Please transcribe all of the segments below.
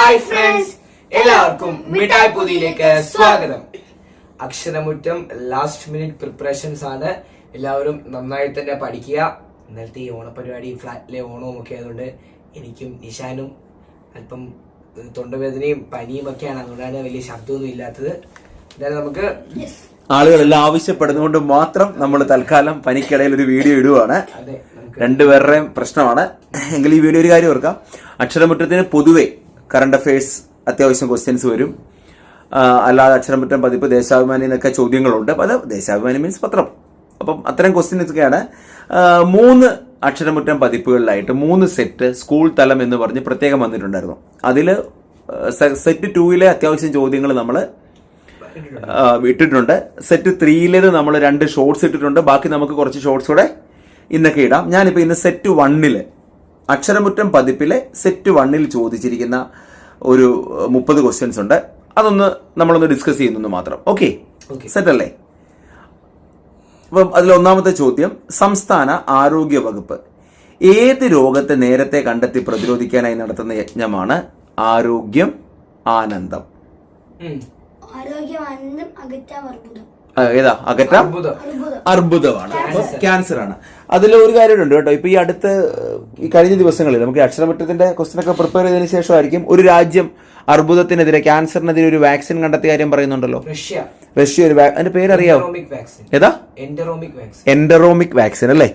Hi friends എല്ലാവർക്കും മിഠായി പുതിയിലേക്ക് സ്വാഗതം. അക്ഷരമുറ്റം ലാസ്റ്റ് മിനിറ്റ് പ്രിപ്പറേഷൻസ് ആണ്. എല്ലാവരും നന്നായി തന്നെ പഠിക്കുക. ഇന്നലത്തെ ഈ ഓണപരിപാടി ഫ്ലാറ്റിലെ ഓണവും ഒക്കെ ആയതുകൊണ്ട് എനിക്കും നിഷാനും അല്പം തൊണ്ടവേദനയും പനിയും ഒക്കെയാണ്. അതുകൊണ്ടാണ് വലിയ ശബ്ദമൊന്നും ഇല്ലാത്തത്. എന്തായാലും നമുക്ക് ആളുകളെല്ലാം ആവശ്യപ്പെടുന്നതുകൊണ്ട് മാത്രം നമ്മൾ തൽക്കാലം പനിക്കിടയിൽ ഒരു വീഡിയോ ഇടുവാണ്. രണ്ടുപേരുടെയും പ്രശ്നമാണ്. എങ്കിൽ ഈ വീഡിയോ ഒരു കാര്യം ഓർക്കാം. അക്ഷരമുറ്റത്തിന് പൊതുവെ കറണ്ട് അഫയേഴ്സ് അത്യാവശ്യം ക്വസ്റ്റ്യൻസ് വരും. അല്ലാതെ അല്ലാതെ അക്ഷരമുറ്റം പതിപ്പ് ദേശാഭിമാനി എന്നൊക്കെ ചോദ്യങ്ങളുണ്ട്. അത് ദേശാഭിമാനി മീൻസ് പത്രം. അപ്പം അത്തരം ക്വസ്റ്റ്യൻസൊക്കെയാണ് മൂന്ന് അക്ഷരമുറ്റം പതിപ്പുകളിലായിട്ട് മൂന്ന് സെറ്റ് സ്കൂൾ തലം എന്ന് പറഞ്ഞ് പ്രത്യേകം വന്നിട്ടുണ്ടായിരുന്നു. അതിൽ സെറ്റ് ടൂവിലെ അത്യാവശ്യം ചോദ്യങ്ങൾ നമ്മൾ ഇട്ടിട്ടുണ്ട്. സെറ്റ് ത്രീയിലേത് നമ്മൾ രണ്ട് ഷോർട്സ് ഇട്ടിട്ടുണ്ട്. ബാക്കി നമുക്ക് കുറച്ച് ഷോർട്സ് കൂടെ ഇന്നൊക്കെ ഇടാം. ഞാനിപ്പോൾ ഇന്ന് സെറ്റ് വണ്ണിൽ അക്ഷരമുറ്റം പതിപ്പിലെ സെറ്റ് വണ്ണിൽ ചോദിച്ചിരിക്കുന്ന ഒരു മുപ്പത് ക്വസ്റ്റ്യൻസ് ഉണ്ട്. അതൊന്ന് നമ്മളൊന്ന് ഡിസ്കസ് ചെയ്യുന്നു മാത്രം. ഓക്കെ സെറ്റ് അല്ലേ? അപ്പം അതിൽ ഒന്നാമത്തെ ചോദ്യം സംസ്ഥാന ആരോഗ്യ വകുപ്പ് ഏത് രോഗത്തെ നേരത്തെ കണ്ടെത്തി പ്രതിരോധിക്കാനായി നടത്തുന്ന യജ്ഞമാണ് ആരോഗ്യം ആനന്ദം. ഏതാ? അകറ്റാം? അർബുദമാണ്. ക്യാൻസർ ആണ്. അതിൽ ഒരു കാര്യമുണ്ട് കേട്ടോ. ഇപ്പൊ ഈ അടുത്ത ഈ കഴിഞ്ഞ ദിവസങ്ങളിൽ നമുക്ക് അക്ഷരമറ്റത്തിന്റെ ക്വസ്റ്റൻ ഒക്കെ പ്രിപ്പയർ ചെയ്തതിനു ശേഷമായിരിക്കും ഒരു രാജ്യം അർബുദത്തിനെതിരെ ക്യാൻസറിനെതിരെ ഒരു വാക്സിൻ കണ്ടെത്തിയ കാര്യം പറയുന്നുണ്ടല്ലോ. റഷ്യ. റഷ്യ ഒരു അതിന്റെ പേരറിയാവോ ഏതാ? എൻഡറോമിക് വാക്സിൻ എൻഡറോമിക് വാക്സിൻ അല്ലേ?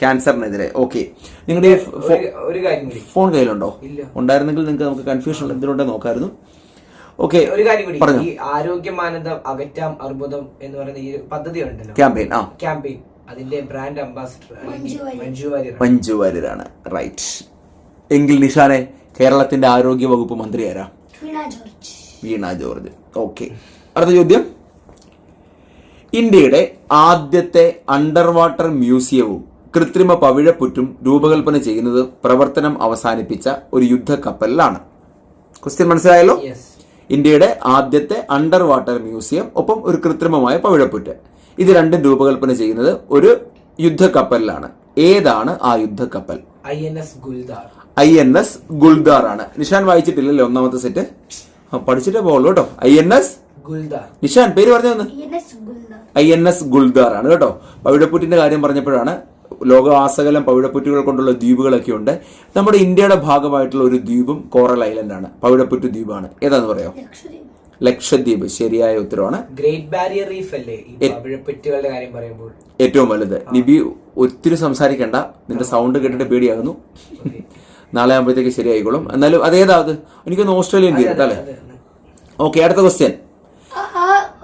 ക്യാൻസറിനെതിരെ ഓക്കെ നിങ്ങളുടെ ഫോൺ കയ്യിലുണ്ടോ. ഉണ്ടായിരുന്നെങ്കിൽ നിങ്ങൾക്ക് നമുക്ക് കൺഫ്യൂഷൻ എന്തിനുണ്ടെന്ന് നോക്കായിരുന്നു ഓക്കെ ഒരു കാര്യം കൂടി ആരോഗ്യ ഈ ആരോഗ്യമാനന്ദം അകറ്റാം അർബുദം എന്ന് പറയുന്ന ഈ പദ്ധതി ഉണ്ടല്ലോ ക്യാമ്പയിൻ ആ. ക്യാമ്പയിൻ അതിന്റെ ബ്രാൻഡ് അംബാസിഡർ മഞ്ജു വാര്യർ. മഞ്ജു വാര്യരാണ്. റൈറ്റ് എങ്കിൽ നിഷാനെ കേരളത്തിന്റെ ആരോഗ്യ വകുപ്പ് മന്ത്രി ആരാ? വീണ ജോർജ്. ഓക്കെ അടുത്ത ചോദ്യം. ഇന്ത്യയുടെ ആദ്യത്തെ അണ്ടർ വാട്ടർ മ്യൂസിയവും കൃത്രിമ പവിഴപ്പുറ്റും രൂപകൽപ്പന ചെയ്യുന്നത് പ്രവർത്തനം അവസാനിപ്പിച്ച ഒരു യുദ്ധക്കപ്പലിലാണ്. ക്വസ്റ്റ്യൻ മനസ്സിലായല്ലോ? യെസ് ഇന്ത്യയുടെ ആദ്യത്തെ അണ്ടർ വാട്ടർ മ്യൂസിയം ഒപ്പം ഒരു കൃത്രിമമായ പവിഴപ്പുറ്റ്. ഇത് രണ്ടും രൂപകൽപ്പന ചെയ്യുന്നത് ഒരു യുദ്ധക്കപ്പലിലാണ്. ഏതാണ് ആ യുദ്ധക്കപ്പൽ? I N S Guldar. I N S Guldar ആണ് നിഷാൻ വായിച്ചിട്ടില്ലല്ലോ ഒന്നാമത്തെ സെറ്റ്? പഠിച്ചിട്ടേ പോകുള്ളൂ കേട്ടോ. I N S Guldar. Nishan പേര് പറഞ്ഞു ഐ എൻ എസ് ഗുൽദാർ. ആണ് കേട്ടോ. പവിഴപ്പുറ്റിന്റെ കാര്യം പറഞ്ഞപ്പോഴാണ് ലോകവാസകലം പവിഴപ്പുറ്റുകൾ കൊണ്ടുള്ള ദ്വീപുകളൊക്കെ ഉണ്ട്. നമ്മുടെ ഇന്ത്യയുടെ ഭാഗമായിട്ടുള്ള ഒരു ദ്വീപും കോറൽ ഐലൻഡ് ആണ്. പവിഴപ്പുറ്റ് ദ്വീപാണ്. ഏതാന്ന് പറയാം ലക്ഷദ്വീപ്. ലക്ഷദ്വീപ്. ശരിയായ ഉത്തരവാണ്. ഗ്രേറ്റ് ബാരിയർ റീഫ് അല്ലേ ഈ പവിഴപ്പെറ്റുകളുടെ കാര്യം പറയുമ്പോൾ? ഏറ്റവും വലുത്. നിബി ഒത്തിരി സംസാരിക്കണ്ട. നിന്റെ സൗണ്ട് കേട്ടിട്ട് പേടിയാകുന്നു. നാളെ ആകുമ്പോഴത്തേക്ക് ശരിയായിക്കോളും. എന്നാലും അതേതാ അത്? എനിക്കൊന്ന് ഓസ്ട്രേലിയൻ ദ്വീപ് അല്ലേ. ഓക്കെ അടുത്ത ക്വസ്റ്റ്യൻ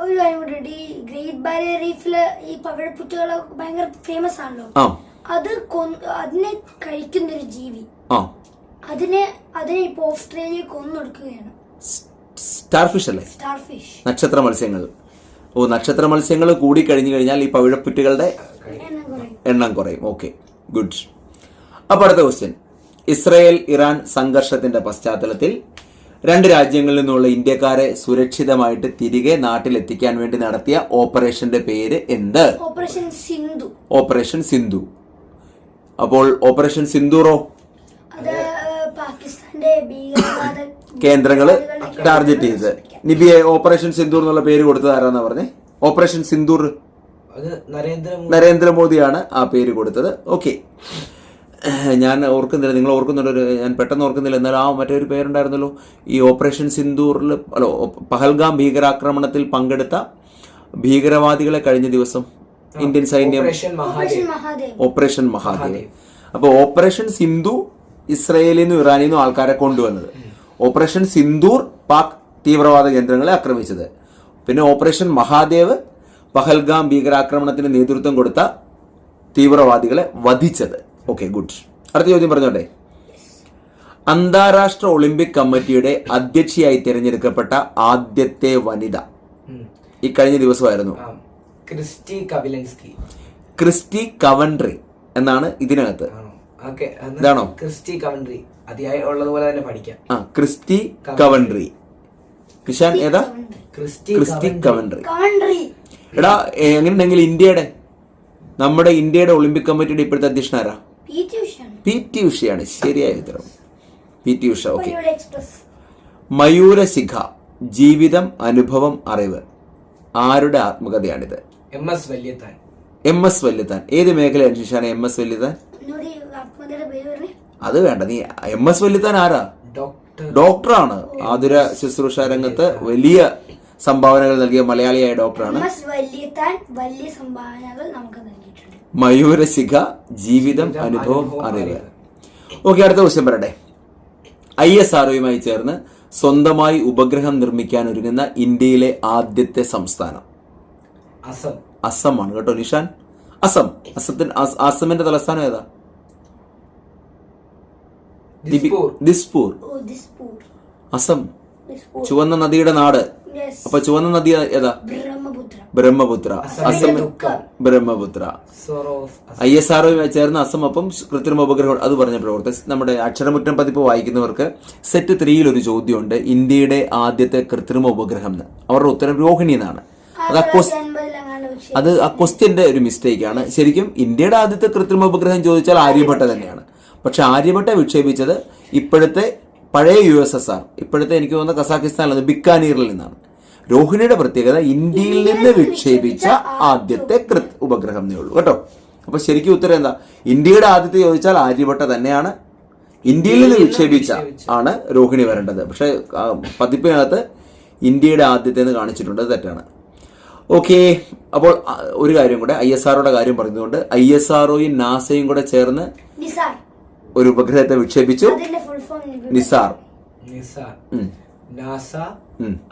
ഒരു കാര്യം കൂടി ഈ ഗ്രേറ്റ് ബാരിയർ റീഫിൽ ഈ പവിഴപ്പുറ്റുകൾ ഭയങ്കര ഫേമസ് ആണല്ലോ. ആ. അത് കൊന്ന് അതിനെ കഴിക്കുന്ന ഒരു ജീവി. ആ. അതിനെ അതിനെ ഇപ്പൊ ഓസ്ട്രേലിയ കൊന്നൊടുക്കുകയാണ്. സ്റ്റാർഫിഷ് അല്ലേ? സ്റ്റാർഫിഷ്. നക്ഷത്ര മത്സ്യങ്ങൾ. ഓ നക്ഷത്ര മത്സ്യങ്ങൾ കൂടി കഴിഞ്ഞു കഴിഞ്ഞാൽ ഈ പവിഴപ്പുറ്റുകളുടെ എണ്ണം കുറയും. എണ്ണം കുറയും. ഓക്കെ. ഗുഡ്. അപ്പൊ അടുത്ത ക്വസ്റ്റ്യൻ ഇസ്രയേൽ ഇറാൻ സംഘർഷത്തിന്റെ പശ്ചാത്തലത്തിൽ രണ്ട് രാജ്യങ്ങളിൽ നിന്നുള്ള ഇന്ത്യക്കാരെ സുരക്ഷിതമായിട്ട് തിരികെ നാട്ടിലെത്തിക്കാൻ വേണ്ടി നടത്തിയ ഓപ്പറേഷന്റെ പേര് എന്ത്? ഓപ്പറേഷൻ സിന്ധു. ഓപ്പറേഷൻ സിന്ധു. അപ്പോൾ ഓപ്പറേഷൻ സിന്ധൂറോ? കേന്ദ്രങ്ങൾ കേന്ദ്രങ്ങൾ ടാർഗറ്റ് ചെയ്ത് നിബിയെ ഓപ്പറേഷൻ സിന്ധൂർ എന്നുള്ള പേര് കൊടുത്തത് ആരാന്നാ പറഞ്ഞേ? ഓപ്പറേഷൻ സിന്ധൂർ. നരേന്ദ്രമോദിയാണ് ആ പേര് കൊടുത്തത്. ഓക്കെ. ഞാൻ ഓർക്കുന്നില്ല നിങ്ങൾ ഓർക്കുന്നുണ്ടോ? ഒരു- ഞാൻ പെട്ടെന്ന് ഓർക്കുന്നില്ല എന്നാൽ ആ മറ്റൊരു പേരുണ്ടായിരുന്നല്ലോ. ഈ ഓപ്പറേഷൻ സിന്ദൂറിൽ അല്ലോ പഹൽഗാം ഭീകരാക്രമണത്തിൽ പങ്കെടുത്ത ഭീകരവാദികളെ കഴിഞ്ഞ ദിവസം ഇന്ത്യൻ സൈന്യം operation Mahadev. Operation Mahadev. Operation Mahadev. അപ്പോൾ ഓപ്പറേഷൻ സിന്ധു ഇസ്രയേലിൽ നിന്നും ഇറാനിൽ നിന്നും ആൾക്കാരെ കൊണ്ടുവന്നത്. ഓപ്പറേഷൻ സിന്ദൂർ പാക് തീവ്രവാദ കേന്ദ്രങ്ങളെ ആക്രമിച്ചത്. പിന്നെ ഓപ്പറേഷൻ മഹാദേവ് പഹൽഗാം ഭീകരാക്രമണത്തിന് നേതൃത്വം കൊടുത്ത തീവ്രവാദികളെ വധിച്ചത്. ഓക്കെ ഗുഡ് അടുത്ത ചോദ്യം പറഞ്ഞോട്ടെ? അന്താരാഷ്ട്ര ഒളിമ്പിക് കമ്മിറ്റിയുടെ അധ്യക്ഷയായി തിരഞ്ഞെടുക്കപ്പെട്ട ആദ്യത്തെ വനിത. ഈ കഴിഞ്ഞ ദിവസമായിരുന്നു. ക്രിസ്റ്റി കവിലൻസ്കി. ക്രിസ്റ്റി കവൻട്രി എന്നാണ് ഇതിനകത്ത്. ഇതാണോ? Kirsty Coventry. അതിയായി ഉള്ളതുപോലെ തന്നെ പഠിക്കാം. ആ ക്രിസ്റ്റി കവൻട്രി. കിഷാൻ ഏതാ? Kirsty Kirsty Coventry. എടാ എങ്ങനെയുണ്ടെങ്കിൽ ഇന്ത്യയുടെ നമ്മുടെ ഇന്ത്യയുടെ ഒളിമ്പിക് കമ്മിറ്റിയുടെ ഇപ്പോഴത്തെ അധ്യക്ഷനാരാ പി ടി ഉഷയാണ്. ശരിയായ ഉത്തരം. P T Usha okay. Mayurasikha ജീവിതം അനുഭവം അറിവ്. ആരുടെ ആത്മകഥയാണിത്? M S Valiathan. M S Valiathan. ഏത് മേഖലയാണ് ശിഷാന എം എസ് വല്യത്താൻ? അത് വേണ്ട. നീ എം എസ് വല്യത്താൻ ആരാ? ഡോക്ടർ. ഡോക്ടറാണ്. ആതുര ശുശ്രൂഷ രംഗത്ത് വലിയ സംഭാവനകൾ നൽകിയ മലയാളിയായ ഡോക്ടറാണ്. വലിയ സംഭാവനകൾ നമുക്ക് നൽകിയിട്ടുണ്ട്. മയൂരശിഖ ജീവിതം അനുഭവം അറിവ്. ഓക്കെ അടുത്ത ക്വസ്റ്റ്യൻ പറയട്ടെ. ഐ എസ് ആർഒയുമായി ചേർന്ന് സ്വന്തമായി ഉപഗ്രഹം നിർമ്മിക്കാൻ ഒരുങ്ങുന്ന ഇന്ത്യയിലെ ആദ്യത്തെ സംസ്ഥാനം. അസം. അസം ആണ് കേട്ടോ നിഷാൻ. അസം. അസത്തിന് അസമിന്റെ തലസ്ഥാനം ഏതാ? ദിസ്പൂർ. അസം. ചുവന്ന നദിയുടെ നാട്. അപ്പൊ ചുവന്ന നദി ഏതാ? ബ്രഹ്മപുത്ര അസമ അസം ബ്രഹ്മപുത്ര. ഐ എസ് ആർഒയുമായി ചേർന്ന് അസം ഒപ്പം കൃത്രിമ ഉപഗ്രഹം അത് പറഞ്ഞ പ്രവർത്തനം നമ്മുടെ അക്ഷരമുറ്റം പതിപ്പ് വായിക്കുന്നവർക്ക് സെറ്റ് ത്രീയിൽ ഒരു ചോദ്യമുണ്ട്. ഇന്ത്യയുടെ ആദ്യത്തെ കൃത്രിമ ഉപഗ്രഹം എന്ന്. അവരുടെ ഉത്തരം രോഹിണി എന്നാണ്. അത് അത് ആ ക്വസ്റ്റ്യന്റെ ഒരു മിസ്റ്റേക്ക് ആണ്. ശരിക്കും ഇന്ത്യയുടെ ആദ്യത്തെ കൃത്രിമ ഉപഗ്രഹം ചോദിച്ചാൽ ആര്യഭട്ട തന്നെയാണ്. പക്ഷെ ആര്യഭട്ട വിക്ഷേപിച്ചത് ഇപ്പോഴത്തെ പഴയ യു എസ് എസ് ആർ. ഇപ്പോഴത്തെ എനിക്ക് തോന്നുന്ന കസാഖിസ്ഥാനിൽ ബിക്കാനീറിൽ നിന്നാണ്. രോഹിണിയുടെ പ്രത്യേകത ഇന്ത്യയിൽ നിന്ന് വിക്ഷേപിച്ച ആദ്യത്തെ കൃത് ഉപഗ്രഹം എന്നേ ഉള്ളൂ. കേട്ടോ? അപ്പൊ ശരിക്കും ഉത്തരം എന്താ? ഇന്ത്യയുടെ ആദ്യത്തെ ചോദിച്ചാൽ ആര്യഭട്ട തന്നെയാണ്. ഇന്ത്യയിൽ നിന്ന് വിക്ഷേപിച്ച ആണ് രോഹിണി വരേണ്ടത്. പക്ഷെ പതിപ്പിനകത്ത് ഇന്ത്യയുടെ ആദ്യത്തെ എന്ന് കാണിച്ചിട്ടുണ്ട്. തെറ്റാണ്. ഓക്കെ. അപ്പോൾ ഒരു കാര്യം കൂടെ. ഐ എസ് ആർഒയുടെ കാര്യം പറഞ്ഞുകൊണ്ട് ഐ എസ് ആർഒയും നാസയും കൂടെ ചേർന്ന് ഒരു ഉപഗ്രഹത്തെ വിക്ഷേപിച്ചു. NISAR. NISAR. NASA.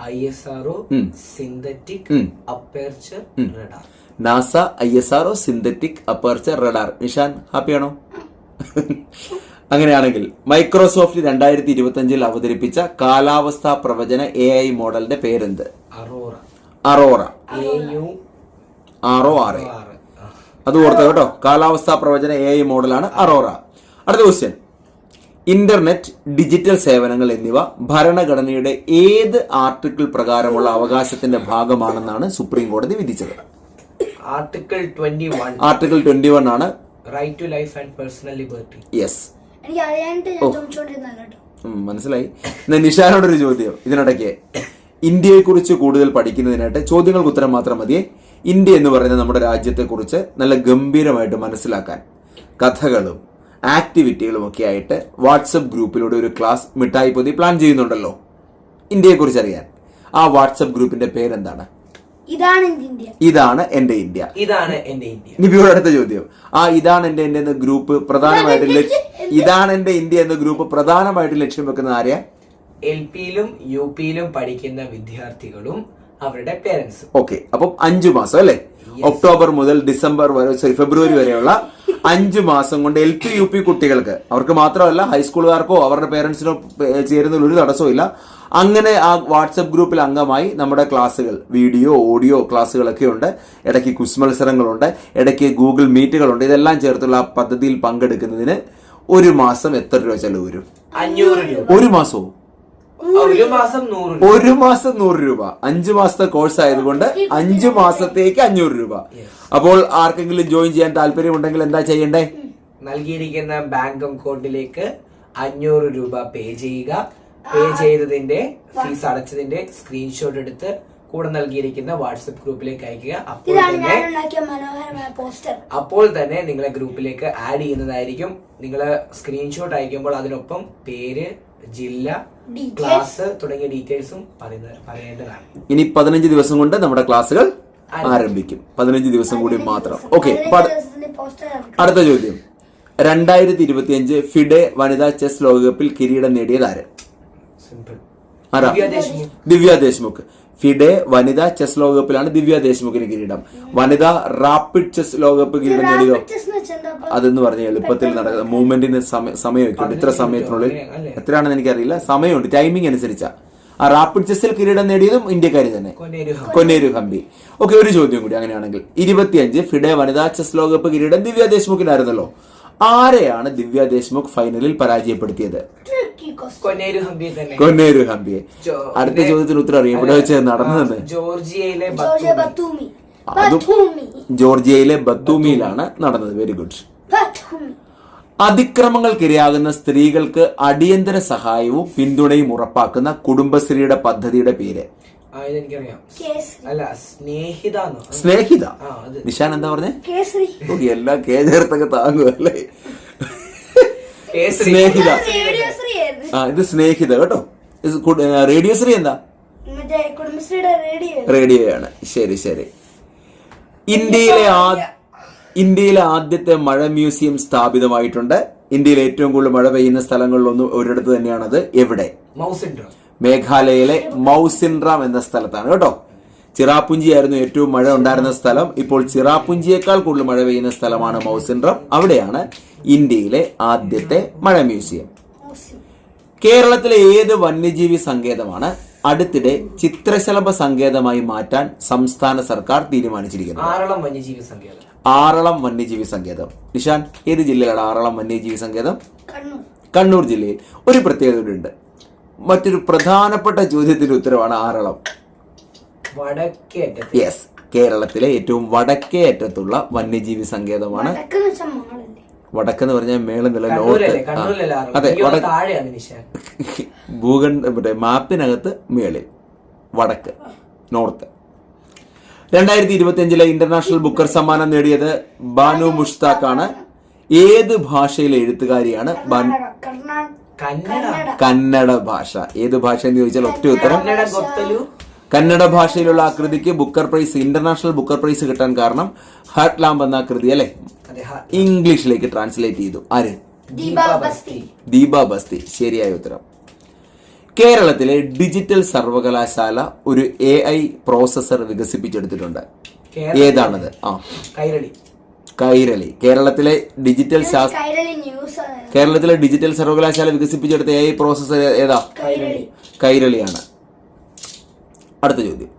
I S R O. Synthetic. Aperture radar. NASA I S R O synthetic aperture radar. Nishan ഹാപ്പിയാണോ? അങ്ങനെയാണെങ്കിൽ മൈക്രോസോഫ്റ്റ് രണ്ടായിരത്തി ഇരുപത്തി അഞ്ചിൽ അവതരിപ്പിച്ച കാലാവസ്ഥാ പ്രവചന എ ഐ മോഡലിന്റെ പേരെന്ത്? Aurora. Aurora. R O R A. R അത് ഓർത്തോ കേട്ടോ. കാലാവസ്ഥാ പ്രവചന എ ഐ മോഡലാണ് അറോറ. അടുത്ത ക്വസ്റ്റ്യൻ ഇന്റർനെറ്റ് ഡിജിറ്റൽ സേവനങ്ങൾ എന്നിവ ഭരണഘടനയുടെ ഏത് ആർട്ടിക്കിൾ പ്രകാരമുള്ള അവകാശത്തിന്റെ ഭാഗമാണെന്നാണ് സുപ്രീം കോടതി വിധിച്ചത്. Article twenty one. Article twenty one ആണ്. Right to life and personal liberty yes എനിക്ക് ഞാൻ ചോദിച്ചോണ്ടിരുന്നല്ലോ കേട്ടോ? മനസ്സിലായി. നിഷാനോട് ഒരു ചോദ്യം. ഇതിനിടയ്ക്ക് ഇന്ത്യയെക്കുറിച്ച് കൂടുതൽ പഠിക്കുന്നതിനായിട്ട് ചോദ്യങ്ങൾക്ക് ഉത്തരം മാത്രം മതിയെ. ഇന്ത്യ എന്ന് പറയുന്ന നമ്മുടെ രാജ്യത്തെ കുറിച്ച് നല്ല ഗംഭീരമായിട്ട് മനസ്സിലാക്കാൻ കഥകളും ആക്ടിവിറ്റികളും ഒക്കെ ആയിട്ട് വാട്സപ്പ് ഗ്രൂപ്പിലൂടെ ഒരു ക്ലാസ് മിഠായി പൊതി പ്ലാൻ ചെയ്യുന്നുണ്ടല്ലോ. ഇന്ത്യയെക്കുറിച്ച് അറിയാൻ. ആ വാട്സപ്പ് ഗ്രൂപ്പിന്റെ പേരെന്താണ്? ഇതാണ് എന്റെ ഇന്ത്യ. ഇതാണ് എന്റെ ഇന്ത്യ. ഇതാണ് എന്റെ ഇന്ത്യ. നിബിയോട് അടുത്ത ചോദ്യം. ആ ഇതാണ് എന്റെ ഇന്ത്യ എന്ന ഗ്രൂപ്പ് പ്രധാനമായിട്ടും ഇതാണ് എന്റെ ഇന്ത്യ. എന്ന ഗ്രൂപ്പ് പ്രധാനമായിട്ടും ലക്ഷ്യം വെക്കുന്ന ആരെയാ എൽ പിയിലും യു പിയിലും പഠിക്കുന്ന വിദ്യാർത്ഥികളും അവരുടെ പേരൻസ് ഓക്കെ അപ്പം അഞ്ചു മാസം അല്ലേ? ഒക്ടോബർ മുതൽ ഡിസംബർ വരെ സോറി ഫെബ്രുവരി വരെയുള്ള അഞ്ചു മാസം കൊണ്ട് എൽ പി യു പി കുട്ടികൾക്ക്. അവർക്ക് മാത്രമല്ല ഹൈസ്കൂളുകാർക്കോ അവരുടെ പേരൻസിനോ ചേരുന്ന ചേരുന്നതിൽ ഒരു തടസ്സവും ഇല്ല. അങ്ങനെ ആ വാട്സപ്പ് ഗ്രൂപ്പിൽ അംഗമായി നമ്മുടെ ക്ലാസ്സുകൾ വീഡിയോ ഓഡിയോ ക്ലാസ്സുകളൊക്കെ ഉണ്ട്. ഇടയ്ക്ക് ക്വിസ് മത്സരങ്ങളുണ്ട് ഇടയ്ക്ക് ഗൂഗിൾ മീറ്റുകളുണ്ട്. ഇതെല്ലാം ചേർത്തുള്ള ആ പദ്ധതിയിൽ പങ്കെടുക്കുന്നതിന് ഒരു മാസം എത്ര രൂപ ചെലവ് വരും? രൂപ. ഒരു മാസവും ഒരു മാസം നൂറ് രൂപ. ഒരു മാസം നൂറ് രൂപ. അഞ്ചു മാസത്തെ കോഴ്സ് ആയതുകൊണ്ട് അഞ്ചു മാസത്തേക്ക് അഞ്ഞൂറ് രൂപ. അപ്പോൾ ആർക്കെങ്കിലും ജോയിൻ ചെയ്യാൻ താല്പര്യമുണ്ടെങ്കിൽ എന്താ ചെയ്യണ്ടേ? നൽകിയിരിക്കുന്ന ബാങ്ക് അക്കൗണ്ടിലേക്ക് അഞ്ഞൂറ് രൂപ പേ ചെയ്യുക. പേ ചെയ്തതിന്റെ ഫീസ് അടച്ചതിന്റെ സ്ക്രീൻഷോട്ട് എടുത്ത് കൂടെ നൽകിയിരിക്കുന്ന വാട്സപ്പ് ഗ്രൂപ്പിലേക്ക് അയക്കുക അപ്പോൾ തന്നെ ഞാൻ ഉണ്ടാക്കിയ മനോഹരമായ പോസ്റ്റർ അപ്പോൾ തന്നെ നിങ്ങളെ ഗ്രൂപ്പിലേക്ക് ആഡ് ചെയ്യുന്നതായിരിക്കും. നിങ്ങൾ സ്ക്രീൻഷോട്ട് അയക്കുമ്പോൾ അതിനൊപ്പം പേര് ജില്ല. ക്ലാസ് തുടങ്ങിയ ഡീറ്റെയിൽസും പറയേണ്ടതാണ്. ഇനി പതിനഞ്ച് ദിവസം കൊണ്ട് നമ്മുടെ ക്ലാസ്സുകൾ ആരംഭിക്കും. പതിനഞ്ച് ദിവസം കൂടി മാത്രം. ഓക്കെ അടുത്ത ചോദ്യം. രണ്ടായിരത്തി ഇരുപത്തി അഞ്ച് ഫിഡെ വനിതാ ചെസ് ലോകകപ്പിൽ കിരീടം നേടിയത് ആര്? ആരാ? ദിവ്യ ദേശ്മുഖ്. ഫിഡെ വനിതാ ചെസ് ലോകകപ്പിലാണ് ദിവ്യ ദേശ്മുഖിന് കിരീടം. വനിതാ റാപ്പിഡ് ചെസ് ലോകകപ്പ് കിരീടം നേടിയോ? അതെന്ന് പറഞ്ഞ എളുപ്പത്തിൽ നടക്കുന്ന മൂവ്മെന്റിന് സമയമൊക്കെ ഉണ്ട് ഇത്ര സമയത്തിനുള്ളിൽ എത്രയാണെന്ന് എനിക്കറിയില്ല. സമയമുണ്ട്. ടൈമിംഗ് അനുസരിച്ചാ. ആ റാപ്പിഡ് ചെസ്സിൽ കിരീടം നേടിയതും ഇന്ത്യക്കാരി തന്നെ. കൊന്നേരു കൊന്നേരു ഹംപി. ഓക്കെ ഒരു ചോദ്യം കൂടി അങ്ങനെയാണെങ്കിൽ. ഇരുപത്തിയഞ്ച് ഫിഡെ വനിതാ ചെസ് ലോകകപ്പ് കിരീടം ദിവ്യ ദേശ്മുഖിനായിരുന്നല്ലോ. ആരെയാണ് ദിവ്യ ദേശ്മുഖ് ഫൈനലിൽ പരാജയപ്പെടുത്തിയത്. കൊന്നേരു ഹംപിയെ ജോ- അടുത്ത ചോദ്യത്തിന് ഉത്തരം അറിയാം? ഇവിടെ വെച്ച് നടന്നതെന്ന്? ജോർജിയയിലെ അതും ജോർജിയയിലെ ബത്തൂമിയിലാണ് നടന്നത്. വെരി ഗുഡ് അതിക്രമങ്ങൾക്കിരയാകുന്ന സ്ത്രീകൾക്ക് അടിയന്തര സഹായവും പിന്തുണയും ഉറപ്പാക്കുന്ന കുടുംബശ്രീയുടെ പദ്ധതിയുടെ പേര്. ആ ഇതെനിക്കറിയാം. കേസരി. അല്ല സ്നേഹിത? സ്നേഹിത? നിഷാൻ എന്താ പറഞ്ഞേ? എല്ലാ കേ ചേർത്തൊക്കെ താങ്ങുമല്ലേ സ്നേഹിത. ആ ഇത് സ്നേഹിത കേട്ടോ. ഇത് റേഡിയോശ്രീ എന്താ? റേഡിയോ. ആണ് ശരി ശരി. ഇന്ത്യയിലെ ഇന്ത്യയിലെ ആദ്യത്തെ മഴ മ്യൂസിയം സ്ഥാപിതമായിട്ടുണ്ട്. ഇന്ത്യയിൽ ഏറ്റവും കൂടുതൽ മഴ പെയ്യുന്ന സ്ഥലങ്ങളിലൊന്നും ഒരിടത്ത് തന്നെയാണത്. എവിടെ? മൗസിൻഡ്രോം മേഘാലയയിലെ മൗസിൻറാം എന്ന സ്ഥലത്താണ് കേട്ടോ. ചിറാപ്പുഞ്ചിയായിരുന്നു ഏറ്റവും മഴ ഉണ്ടായിരുന്ന സ്ഥലം. ഇപ്പോൾ ചിറാപ്പുഞ്ചിയേക്കാൾ കൂടുതൽ മഴ പെയ്യുന്ന സ്ഥലമാണ് മൗസിൻറാം. അവിടെയാണ് ഇന്ത്യയിലെ ആദ്യത്തെ മഴ മ്യൂസിയം. കേരളത്തിലെ ഏത് വന്യജീവി സങ്കേതമാണ് അടുത്തിടെ ചിത്രശലഭ സങ്കേതമായി മാറ്റാൻ സംസ്ഥാന സർക്കാർ തീരുമാനിച്ചിരിക്കുന്നത്? ആറളം വന്യജീവി സങ്കേതം. ആറളം വന്യജീവി സങ്കേതം. നിഷാൻ ഏത് ജില്ലയിലാണ് ആറളം വന്യജീവി സങ്കേതം? കണ്ണൂർ. കണ്ണൂർ ജില്ലയിൽ ഒരു പ്രത്യേകതയുണ്ട്. മറ്റൊരു പ്രധാനപ്പെട്ട ചോദ്യത്തിന്റെ ഉത്തരവാണ് ആറളം. വടക്കേ അറ്റത്ത് യെസ് കേരളത്തിലെ ഏറ്റവും വടക്കേ അറ്റത്തുള്ള വന്യജീവി സങ്കേതമാണ് മാളല്ലേ? വടക്കെന്ന് പറഞ്ഞാൽ നോർത്ത് ആ, കണ്ണൂരിലല്ലേ ആറളം. അതെ വടക്ക്. ഭൂഖണ്ഡ മറ്റേ മാപ്പിനകത്ത് മേളിൽ വടക്ക് നോർത്ത്. രണ്ടായിരത്തി ഇരുപത്തി അഞ്ചിലെ ഇന്റർനാഷണൽ ബുക്കർ സമ്മാനം നേടിയത് ബാനു മുഷ്താഖാണ്. ഏത് ഭാഷയിലെ എഴുത്തുകാരിയാണ് ബാനു കർണാടക. കന്നഡ. കന്നഡ. ഭാഷ. ഏത് ഭാഷ എന്ന് ചോദിച്ചാൽ ഒറ്റ ഉത്തരം. കന്നഡ ഗൊത്തലു കന്നഡ ഭാഷയിലുള്ള ആ കൃതിക്ക് Booker prize international Booker prize കിട്ടാൻ കാരണം ഹാർട്ട് ലാംബ് എന്ന കൃതി അല്ലെ? അതെ ഇംഗ്ലീഷിലേക്ക് ട്രാൻസ്ലേറ്റ് ചെയ്തു. ആര്? ദീപാ ബസ്തി. ശരിയായ ഉത്തരം. കേരളത്തിലെ ഡിജിറ്റൽ സർവകലാശാല ഒരു എ ഐ പ്രോസസർ വികസിപ്പിച്ചെടുത്തിട്ടുണ്ട്. ഏതാണത്? ആ. കൈരളി. കൈരളി. കേരളത്തിലെ ഡിജിറ്റൽ കൈരളി ന്യൂസ് കേരളത്തിലെ ഡിജിറ്റൽ സർവകലാശാല വികസിപ്പിച്ചെടുത്ത എ ഐ പ്രോസസ്സർ ഏതാ? കൈരളി. കൈരളിയാണ്. അടുത്ത ചോദ്യം.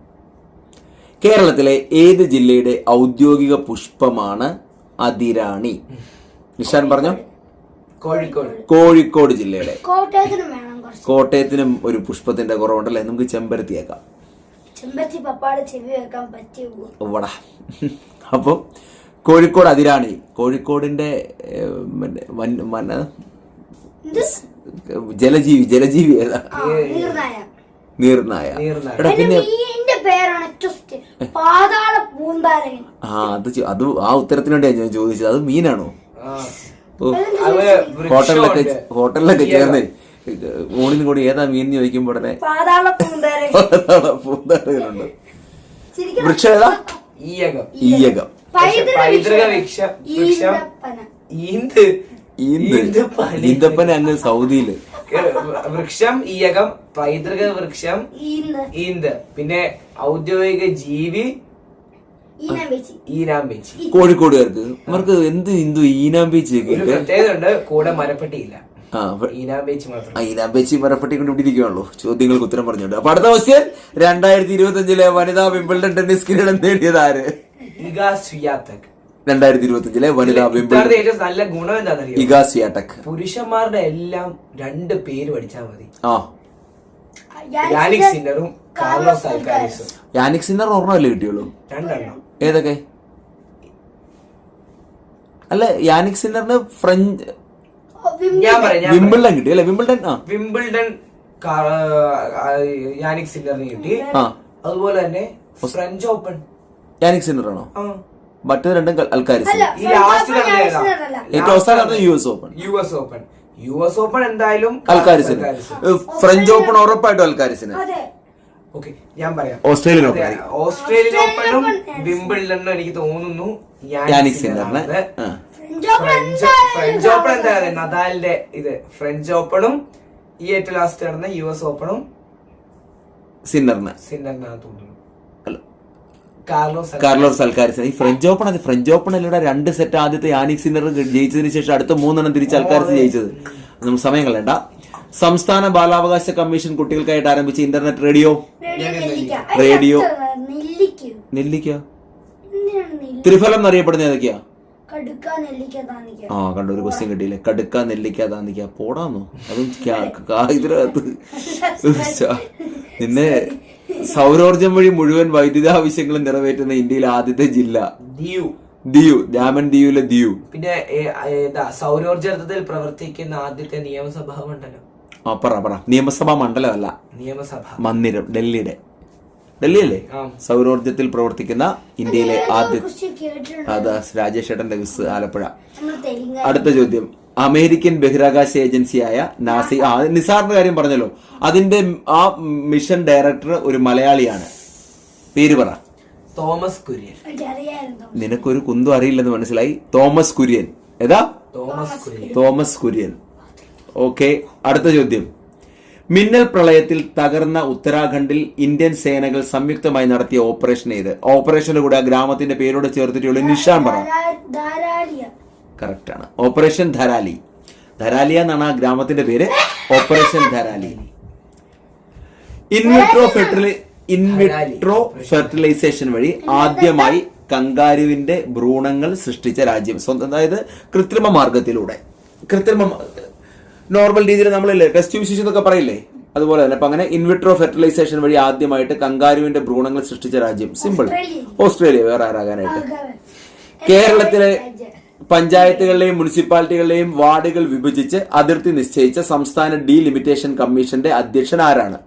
കേരളത്തിലെ ഏത് ജില്ലയുടെ ഔദ്യോഗിക പുഷ്പമാണ് അതിരാണി? നിഷാൻ പറഞ്ഞോ? കോഴിക്കോട്. കോഴിക്കോട് ജില്ലയുടെ. കോട്ടയത്തിനും വേണം കുറച്ച്. കോട്ടയത്തിനും ഒരു പുഷ്പത്തിന്റെ കുറവുണ്ടല്ലേ? നമുക്ക് ചെമ്പരത്തിയേക്കാം. ചെമ്പരത്തി പപ്പാട് ചെവി വെക്കാൻ പറ്റിയ. അപ്പോൾ കോഴിക്കോട് അതിരാണി. കോഴിക്കോടിന്റെ ജലജീവി ജലജീവി ഏതാ? നീർനായ. നീർനായ. നീർനായ. എടാ പിന്നെ പേരാണ് ട്വിസ്റ്റ്. പാതാള പൂന്താരകൻ. ആ അത് അത് ആ ഉത്തരത്തിന് വേണ്ടിയാണ് ഞാൻ ചോദിച്ചത്. അത് മീനാണോ? ഹോട്ടലിലൊക്കെ ഹോട്ടലിലൊക്കെ ചേർന്ന് ഊണിനും കൂടി ഏതാ മീൻ ചോദിക്കുമ്പോടനെ പൂന്താരകളുണ്ട് വൃക്ഷം ഏതാ? ഈയകം. ഈയകം. പൈതൃക വൃക്ഷം. വൃക്ഷം. ഈന്ത്? ഈന്ത്. ഈന്തപ്പന. അങ്ങ് സൗദിയിൽ. വൃക്ഷം ഈയകം പൈതൃക വൃക്ഷം ഈന്ത്. പിന്നെ ഔദ്യോഗിക ജീവി ഈനാമ്പേച്ചി. കോഴിക്കോടുകാർക്ക്. അവർക്ക് എന്ത് ഹിന്ദു ഈനാമ്പേച്ചി പ്രത്യേകത ഉണ്ട്? കൂടെ മരപ്പെട്ടിയില്ല. ആ മരപ്പെട്ടി കൊണ്ട് ഇവിടെ ഇരിക്കുകയാണല്ലോ ചോദ്യങ്ങൾക്ക് ഉത്തരം പറഞ്ഞുകൊണ്ട് അപ്പൊ അടുത്ത ക്വസ്റ്റ്യൻ രണ്ടായിരത്തി ഇരുപത്തി അഞ്ചിലെ വനിതാ വിംബിൾഡൺ ടെന്നീസ് കിരീടം നേടിയത് ആര്? രണ്ടായിരത്തി ഇരുപത്തി അഞ്ചിലെ വനിതാ വിംബിൾഡൺ നല്ല ഗുണം ഇഗാ സിയാട്ടക് പുരുഷന്മാരുടെ എല്ലാം രണ്ട് പേര് പഠിച്ചാൽ മതി. ആ. യാനിക് സിന്നറും കാർലോസ് അൽക്കാരിസും യാനിക് സിന്നർ ഓർമ്മല്ലേ കിട്ടിയുള്ളൂ? രണ്ടെണ്ണം. ഏതൊക്കെ? അല്ല യാനിക് സിന്നറിന് ഫ്രഞ്ച് ഞാൻ പറയാം ഞാൻ പറയാം. വിംബിൾഡൺ കിട്ടി അല്ലെ? വിംബിൾഡൺ ആ. വിംബിൾഡൺ യാനിക് സിന്നറിന് കിട്ടി. അതുപോലെ തന്നെ ഫ്രഞ്ച് ഓപ്പൺ യാനിക് സിന്നർ ആണോ? മറ്റേ രണ്ടും ആൾക്കാർ. ഏറ്റവും അവസാനം U S open U S open U S open എന്തായാലും അൽക്കാരിസിന് ഫ്രഞ്ച് ഓപ്പൺ ഉറപ്പായിട്ടും അൽക്കാരിസിന് അതെ. ഓക്കെ ഞാൻ പറയാം. ഓസ്ട്രേലിയൻ ഓപ്പൺ ഓസ്ട്രേലിയൻ ഓപ്പണും വിംബിൾഡനും വിംബിൾഡണും എനിക്ക് തോന്നുന്നു യാനിക് സിന്നറിന്. ഫ്രഞ്ച് ഓപ്പൺ ഫ്രഞ്ച് ഓപ്പൺ എന്താ സാധാരണ. നദാലിന്റെ ഇത് ഫ്രഞ്ച് ഓപ്പണും ഈ ഏറ്റവും ലാസ്റ്റ് നടന്ന യു എസ് ഓപ്പണും സിന്നറിന്. സിന്നറിനാണ് തോന്നുന്നു കാർലോസ് കാർലോസ് ഈ ഫ്രഞ്ച് ഓപ്പൺ അത് ഫ്രഞ്ച് ഓപ്പൺ അല്ലടാ രണ്ട് സെറ്റ് ആദ്യത്തെ യാനിക് സിന്നർ ജയിച്ചതിന് ശേഷം അടുത്ത മൂന്നെണ്ണം തിരിച്ച് അൽക്കാരിസ് ജയിച്ചത്. നമുക്ക് സമയം കളയണ്ട. സംസ്ഥാന ബാലാവകാശ കമ്മീഷൻ കുട്ടികൾക്കായിട്ട് ആരംഭിച്ച ഇന്റർനെറ്റ് റേഡിയോ റേഡിയോ നെല്ലിക്ക. ത്രിഫലം എന്നറിയപ്പെടുന്ന ഏതൊക്കെയാ? ആ കണ്ട ഒരു ക്വസ്റ്റ്യൻ കിട്ടിയില്ലേ? കടുക്ക നെല്ലിക്ക താന്നിക്ക. പോടാന്നോ? അതും ഇതിനകത്ത്. നിന്നെ സൗരോർജം വഴി മുഴുവൻ വൈദ്യുത ആവശ്യങ്ങളും നിറവേറ്റുന്ന ഇന്ത്യയിലെ ആദ്യത്തെ ജില്ല. ദിയു. ദിയു ഡാമൻ ദിയുലെ ദിയു. പിന്നെ സൗരോർജത്തിൽ പ്രവർത്തിക്കുന്ന ആദ്യത്തെ നിയമസഭാ മണ്ഡലം. ആ പറ പറ. നിയമസഭാ മണ്ഡലമല്ല. നിയമസഭ. മന്ദിരം ഡൽഹിയുടെ. ഡൽഹിയല്ലേ. സൗരോർജത്തിൽ പ്രവർത്തിക്കുന്ന ഇന്ത്യയിലെ ആദ്യ അതാ രാജേഷ് ഏട്ടന്റെ വിസ് ആലപ്പുഴ. അടുത്ത ചോദ്യം. അമേരിക്കൻ ബഹിരാകാശ ഏജൻസിയായ നാസി ആ നിസാറിന്റെ കാര്യം പറഞ്ഞല്ലോ. അതിന്റെ ആ മിഷൻ ഡയറക്ടർ ഒരു മലയാളിയാണ്. പേര് പറ. തോമസ് കുര്യൻ. എനിക്കറിയായിരുന്നു. നിനക്കൊരു കുന്തും അറിയില്ലെന്ന് മനസ്സിലായി. തോമസ് കുര്യൻ. ഏതാ? Thomas Kurian. Thomas Kurian. Okay അടുത്ത ചോദ്യം. മിന്നൽ പ്രളയത്തിൽ തകർന്ന ഉത്തരാഖണ്ഡിൽ ഇന്ത്യൻ സേനകൾ സംയുക്തമായി നടത്തിയ ഓപ്പറേഷൻ ഏത്? ഓപ്പറേഷന്റെ കൂടെ ആ ഗ്രാമത്തിന്റെ പേരോട് ചേർത്തിട്ടുള്ള നിഷാൻ പറ. ധാരാ- കറക്റ്റ് ആണ് ഓപ്പറേഷൻ ധരാലി. ധരാലിയ എന്നാണ് ആ ഗ്രാമത്തിന്റെ പേര്. Operation Dharali. In vitro fertility in vitro fertilization വഴി ആദ്യമായി കങ്കാരുവിന്റെ ഭ്രൂണങ്ങൾ സൃഷ്ടിച്ച രാജ്യം. സ്വന്തം അതായത് കൃത്രിമ മാർഗത്തിലൂടെ. കൃത്രിമ നോർമൽ രീതിയിൽ നമ്മളില്ലേ ടെസ്റ്റ് വിശേഷം എന്നൊക്കെ പറയില്ലേ? അതുപോലെ തന്നെ അപ്പൊ അങ്ങനെ ഇൻവിട്രോ ഫെർട്ടിലൈസേഷൻ വഴി ആദ്യമായിട്ട് കങ്കാരുവിന്റെ ഭ്രൂണങ്ങൾ സൃഷ്ടിച്ച രാജ്യം. Simple Australia. വേറെ ആരാകാനായിട്ട്? കേരളത്തിലെ പഞ്ചായത്തുകളിലെയും മുനിസിപ്പാലിറ്റികളിലെയും വാർഡുകൾ വിഭജിച്ച് അതിർത്തി നിശ്ചയിച്ച സംസ്ഥാന ഡീലിമിറ്റേഷൻ കമ്മീഷന്റെ അധ്യക്ഷൻ ആരാണ്?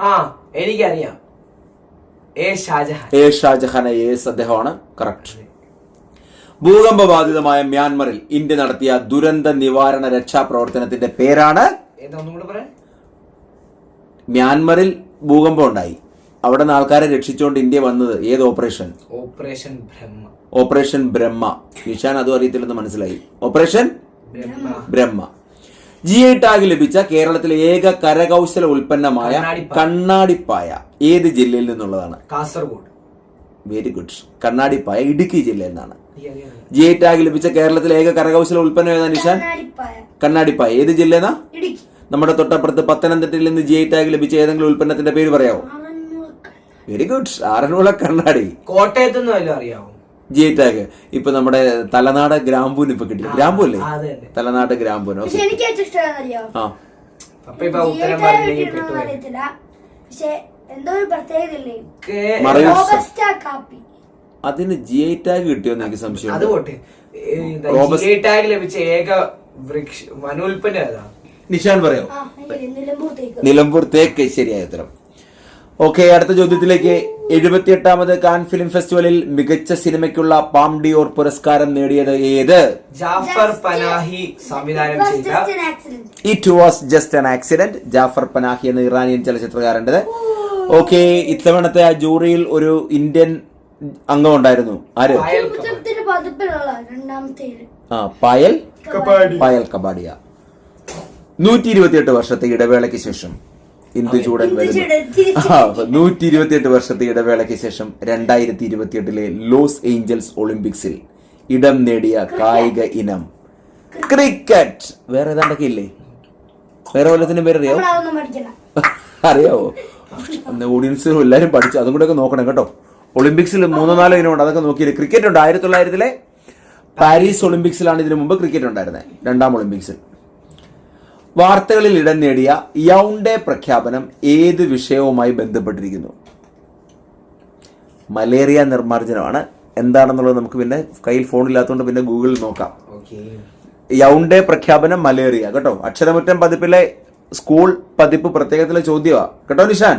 ആ എനിക്കറിയാം. എ ഷാജഹാൻ. എ ഷാജഹാൻ ഏസ് എസ് അദ്ദേഹമാണ്. കറക്റ്റ് ഭൂകമ്പ ബാധിതമായ മ്യാൻമറിൽ ഇന്ത്യ നടത്തിയ ദുരന്ത നിവാരണ രക്ഷാ പ്രവർത്തനത്തിന്റെ പേരാണ് മ്യാൻമറിൽ ഭൂകമ്പം ഉണ്ടായി. അവിടെ നിന്ന് ആൾക്കാരെ രക്ഷിച്ചുകൊണ്ട് ഇന്ത്യ വന്നത് ഏത് operation? Operation Brahma. Operation Brahma. Nishan അതും അറിയത്തില്ലെന്ന് മനസ്സിലായി. Operation Brahma. G I tag ലഭിച്ച കേരളത്തിലെ ഏക കരകൗശല ഉൽപ്പന്നമായ കണ്ണാടിപ്പായ. ഏത് ജില്ലയിൽ നിന്നുള്ളതാണ്? കാസർഗോഡ്. വെരി ഗുഡ് കണ്ണാടിപ്പായ ഇടുക്കി ജില്ലയിൽ നിന്നാണ്. ജി ഐ ടാഗ് ലഭിച്ച കേരളത്തിലെ ഏക കരകൗശല ഉൽപ്പന്നം ഏതാ നിഷാൻ? കണ്ണാടിപ്പായ. ഏത് ജില്ലയെന്നാ നമ്മുടെ തൊട്ടപ്പുറത്ത് പത്തനംതിട്ടയിൽ നിന്ന് ജി ഐ ടാഗ് ലഭിച്ച ഏതെങ്കിലും ഉൽപ്പന്നത്തിന്റെ പേര് പറയാമോ വെരി ഗുഡ് ആറന്മുള കണ്ണാടി. കോട്ടയത്ത് ജി ഐ ടാഗ് ഇപ്പൊ നമ്മുടെ തലനാട് ഗ്രാമ്പൂന് ഇപ്പൊ കിട്ടി. ഗ്രാമ്പു അല്ലേ തലനാട് ഗ്രാമ്പൂന്. ആ. പക്ഷെ എന്തോ ഒരു പ്രത്യേകത അതിന് ജി ഐ ടാഗ് കിട്ടിയോ എനിക്ക് സംശയം അത് പോട്ടെ. ജി ടാഗ് ലഭിച്ച ഏക വൃക്ഷ വനോൽപ്പന്നം നിഷാൻ പറയോ? നിലമ്പൂർ തേക്ക്. ശരിയായ ഉത്തരം. ഓക്കെ അടുത്ത ചോദ്യത്തിലേക്ക്. എഴുപത്തിയെട്ടാമത് കാൻ ഫിലിം ഫെസ്റ്റിവലിൽ മികച്ച സിനിമയ്ക്കുള്ള പാം ഡിയോർ പുരസ്കാരം നേടിയത് ഏത്? ജാഫർ പനാഹി സംവിധാനം ചെയ്ത accident it was just an accident Jafar Panahi എന്ന ഇറാനിയൻ ചലച്ചിത്രകാരന്റെ ഓക്കെ ഇത്തവണത്തെ ആ ജൂറിയിൽ ഒരു ഇന്ത്യൻ അംഗം ഉണ്ടായിരുന്നു ആര് ആ പായൽ? പായൽ കബാഡിയ. നൂറ്റി ഇരുപത്തിയെട്ട് വർഷത്തെ ഇടവേളയ്ക്ക് ശേഷം ഇന്ദുചൂടൻ വരുന്നു. ആ, നൂറ്റി ഇരുപത്തിയെട്ട് വർഷത്തെ ഇടവേളയ്ക്ക് ശേഷം രണ്ടായിരത്തി ഇരുപത്തിയെട്ടിലെ ലോസ് ഏഞ്ചൽസ് ഒളിമ്പിക്സിൽ ഇടം നേടിയ കായിക ഇനം. ക്രിക്കറ്റ്. വേറെ ഏതാണ്ടൊക്കെ ഇല്ലേ? വേറെ വല്ലത്തിനും പേര് അറിയാവോ പഠിക്കണ്ട. അറിയാവോ? ഓഡിയൻസ് എല്ലാരും പഠിച്ചു. അതും കൂടെ ഒക്കെ നോക്കണം കേട്ടോ. ഒളിമ്പിക്സിൽ മൂന്നോ നാലോ ഇനം ഉണ്ട് അതൊക്കെ നോക്കിയില്ല? ക്രിക്കറ്റ് ഉണ്ട്. ആയിരത്തി തൊള്ളായിരത്തിലെ പാരീസ് ഒളിമ്പിക്സിലാണ് ഇതിനു മുമ്പ് ക്രിക്കറ്റ് ഉണ്ടായിരുന്നത് രണ്ടാം ഒളിമ്പിക്സിൽ. വാർത്തകളിൽ ഇടം നേടിയ യൗണ്ടെ പ്രഖ്യാപനം ഏത് വിഷയവുമായി ബന്ധപ്പെട്ടിരിക്കുന്നു? മലേറിയ നിർമ്മാർജനമാണ്. എന്താണെന്നുള്ളത് നമുക്ക് പിന്നെ കയ്യിൽ ഫോണില്ലാത്തതുകൊണ്ട് പിന്നെ ഗൂഗിളിൽ നോക്കാം. ഓക്കെ യൗണ്ടെ പ്രഖ്യാപനം മലേറിയ. കേട്ടോ? അക്ഷരമുറ്റം പതിപ്പിലെ സ്കൂൾ പതിപ്പ് പ്രത്യേകത്തിലെ ചോദ്യമാ കേട്ടോ നിഷാൻ?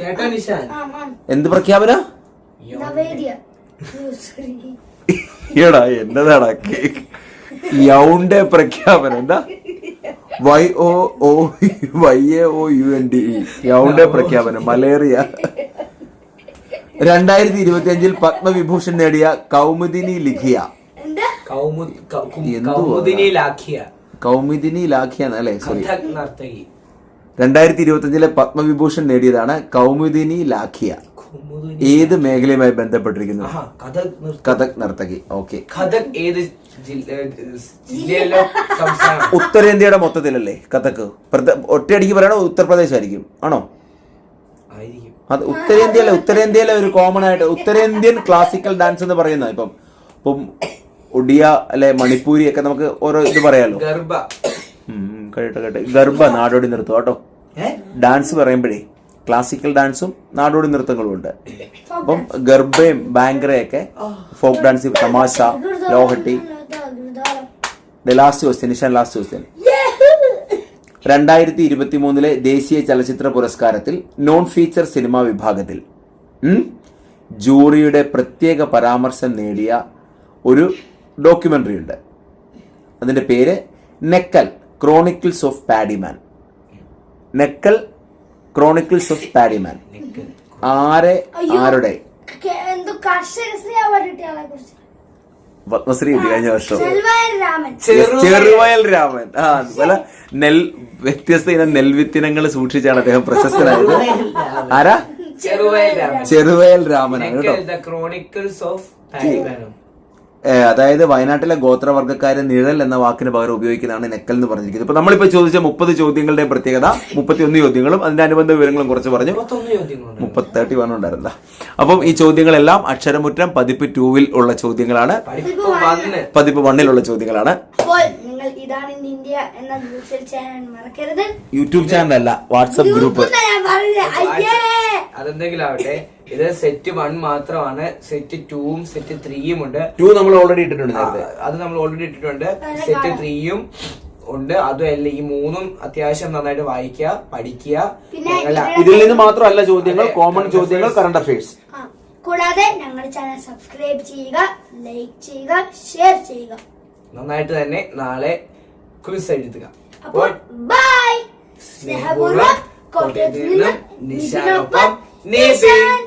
കേട്ടോ നിഷാൻ. ആ ആ എന്ത് പ്രഖ്യാപന? എടാ എന്നതാടാ കേക്ക്. യൗണ്ടെ പ്രഖ്യാപനം. എന്താ? Y O O Y A O U N D Yaounde പ്രഖ്യാപനം. മലേറിയ. രണ്ടായിരത്തി ഇരുപത്തി അഞ്ചിൽ പത്മവിഭൂഷൺ നേടിയ കൗമുദിനി ലിഖിയ. കൗമുദിനി ലാഖിയ. അല്ലേ? സോറി രണ്ടായിരത്തി ഇരുപത്തി അഞ്ചിലെ പത്മവിഭൂഷൺ നേടിയതാണ് കൗമുദിനി ലാഖിയ. ഏത് മേഖലയുമായി ബന്ധപ്പെട്ടിരിക്കുന്നു? കഥക് നർത്തകി. ഓക്കെ. കഥക് ഏത് ജില്ലയിലോ ഉത്തരേന്ത്യയുടെ മൊത്തത്തിലല്ലേ കഥക്ക് ഒറ്റയടിക്ക് പറയണോ ഉത്തർപ്രദേശ് ആയിരിക്കും. ആണോ അത് ഉത്തരേന്ത്യയിലെ ഉത്തരേന്ത്യയിലെ ഒരു കോമൺ ആയിട്ട്. ഉത്തരേന്ത്യൻ ക്ലാസിക്കൽ ഡാൻസ് എന്ന് പറയുന്നത് ഇപ്പം ഇപ്പം ഒഡിയ അല്ലെ മണിപ്പൂരി ഒക്കെ നമുക്ക് ഓരോ ഇത് പറയാലോ? ഗർഭ കേട്ടോ കേട്ടോ. ഗർഭ നാടോടി നിർത്തും കേട്ടോ. ഡാൻസ് പറയുമ്പോഴേ. ക്ലാസിക്കൽ ഡാൻസും നാടോടി നൃത്തങ്ങളും ഉണ്ട്. അപ്പം ഗർഭയും ബാങ്കറയൊക്കെ ഫോക്ക് ഡാൻസ് തമാശ ലോഹട്ടി. Last question Nishan last question രണ്ടായിരത്തി ഇരുപത്തി മൂന്നിലെ ദേശീയ ചലച്ചിത്ര പുരസ്കാരത്തിൽ നോൺ ഫീച്ചർ സിനിമാ വിഭാഗത്തിൽ ജൂറിയുടെ പ്രത്യേക പരാമർശം നേടിയ ഒരു ഡോക്യുമെന്ററി ഉണ്ട്. അതിന്റെ പേര് Nekkal chronicles of paddyman Nekkal chronicles of paddyman ആരെ? ആരുടെ? പത്മശ്രീ കിട്ടി കഴിഞ്ഞ വർഷം? രാമൻ. ചെറുവയൽ രാമൻ. ആ അതുപോലെ നെൽ വ്യത്യസ്ത ഇനം നെൽവിത്തിനങ്ങൾ സൂക്ഷിച്ചാണ് അദ്ദേഹം പ്രശസ്തനായത്. ആരാ? ചെറുവയൽ രാമൻ. ചെറുവയൽ രാമനാണ് കേട്ടോ. ദ ക്രോണിക്കിൾസ് ഓഫ് അതായത് വയനാട്ടിലെ ഗോത്രവർഗക്കാരെ നിഴൽ എന്ന വാക്കിന് പകരം ഉപയോഗിക്കുന്നതാണ് നെക്കൽ എന്ന് പറഞ്ഞിരിക്കുന്നത്. ഇപ്പൊ നമ്മളിപ്പോ ചോദിച്ച മുപ്പത് ചോദ്യങ്ങളുടെ പ്രത്യേകത മുപ്പത്തിയൊന്ന് ചോദ്യങ്ങളും അതിന്റെ അനുബന്ധ വിവരങ്ങളും കുറച്ച് പറഞ്ഞു. മുപ്പത്തി തേർട്ടി വൺ ഉണ്ടായിരുന്നില്ല അപ്പം ഈ ചോദ്യങ്ങളെല്ലാം അക്ഷരമുറ്റം പതിപ്പ് ടൂവിൽ ഉള്ള ചോദ്യങ്ങളാണ്. പതിപ്പ് വണ്ണിലുള്ള ചോദ്യങ്ങളാണ്. അപ്പോൾ നിങ്ങൾ ഇതാണ് ഇന്ത്യ എന്ന യൂട്യൂബ് ചാനൽ മറക്കരുത്. യൂട്യൂബ് ചാനൽ അല്ല വാട്സപ്പ് ഗ്രൂപ്പ്. അതെന്തെങ്കിലും ആവട്ടെ. ഇത് സെറ്റ് വൺ മാത്രമാണ്. സെറ്റ് ടൂവും സെറ്റ് ത്രീയും ഉണ്ട്. ടു നമ്മൾ ഓൾറെഡി ഇട്ടിട്ടുണ്ട് നേരത്തെ. അത് നമ്മൾ ഓൾറെഡി ഇട്ടിട്ടുണ്ട്. സെറ്റ് ത്രീയും ഉണ്ട്. അതുമല്ല ഈ മൂന്നും അത്യാവശ്യം നന്നായിട്ട് വായിക്കുക പഠിക്കുക. ഇതിൽ നിന്ന് മാത്രമല്ല ചോദ്യങ്ങൾ കോമൺ ചോദ്യങ്ങൾ കറണ്ട് അഫയേഴ്സ് ആ, കൂടാതെ ഞങ്ങളുടെ ചാനൽ സബ്സ്ക്രൈബ് ചെയ്യുക ലൈക്ക് ചെയ്യുക ഷെയർ ചെയ്യുക. നന്നായിട്ട് തന്നെ നാളെ ക്വിസ് എഴുതുക. അപ്പോൾ ബൈ സ്നേഹപൂർവം കോട്ടയത്തിൽ നിന്ന് നിശാനൊപ്പം നിശാൻ.